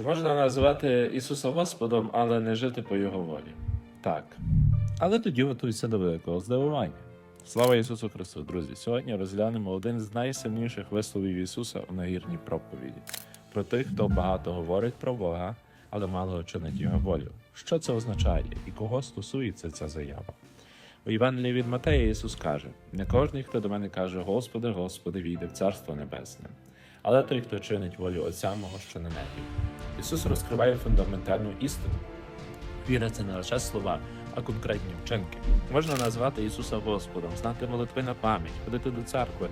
Чи можна назвати Ісуса Господом, але не жити по Його волі? Так. Але тоді готуйся до великого здивування. Слава Ісусу Христу, друзі! Сьогодні розглянемо один з найсильніших висловів Ісуса у нагірній проповіді про тих, хто багато говорить про Бога, але мало чинить Його волю. Що це означає і кого стосується ця заява? У Євангелії від Матея Ісус каже: не кожен, хто до мене каже, Господи, Господи, війде в Царство Небесне, але той, хто чинить волю Отця мого, що на небі. Ісус розкриває фундаментальну істину. Віра це не лише слова, а конкретні вчинки. Можна назвати Ісуса Господом, знати молитви на пам'ять, ходити до церкви.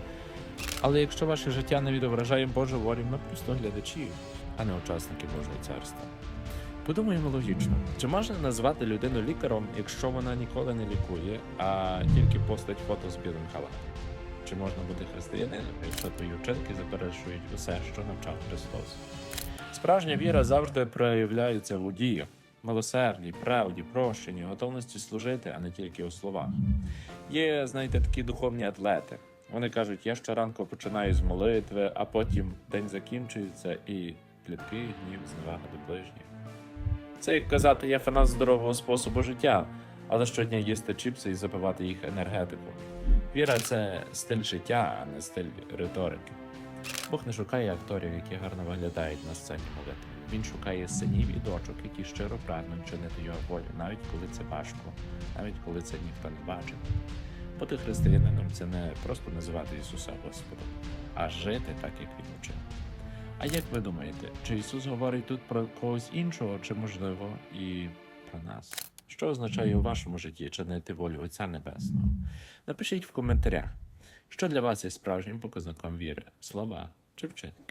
Але якщо ваше життя не відображає Божу волю, ми просто глядачі, а не учасники Божого царства. Подумаємо логічно, чи можна назвати людину лікаром, якщо вона ніколи не лікує, а тільки постать фото з білим халатом? Чи можна бути християнином, якщо твої вчинки заперечують усе, що навчав Христос? Справжня віра завжди проявляється в діях, милосерді, правді, прощенні, готовності служити, а не тільки у словах. Є, знаєте, такі духовні атлети. Вони кажуть, я щоранку починаю з молитви, а потім день закінчується і плітки, гнів, зневага до ближніх. Це як казати, я фанат здорового способу життя, але щодня їсти чіпси і запивати їх енергетику. Віра це стиль життя, а не стиль риторики. Бог не шукає акторів, які гарно виглядають на сцені молитви. Він шукає синів і дочок, які щиро прагнуть чинити його волю, навіть коли це важко, навіть коли це ніхто не бачить. Бути християнином це не просто називати Ісуса Господом, а жити так, як Він учив. А як ви думаєте, чи Ісус говорить тут про когось іншого, чи можливо і про нас? Що означає у вашому житті чинити волю Отця Небесного? Напишіть в коментарях, що для вас є справжнім показником віри, слова чи вчинки.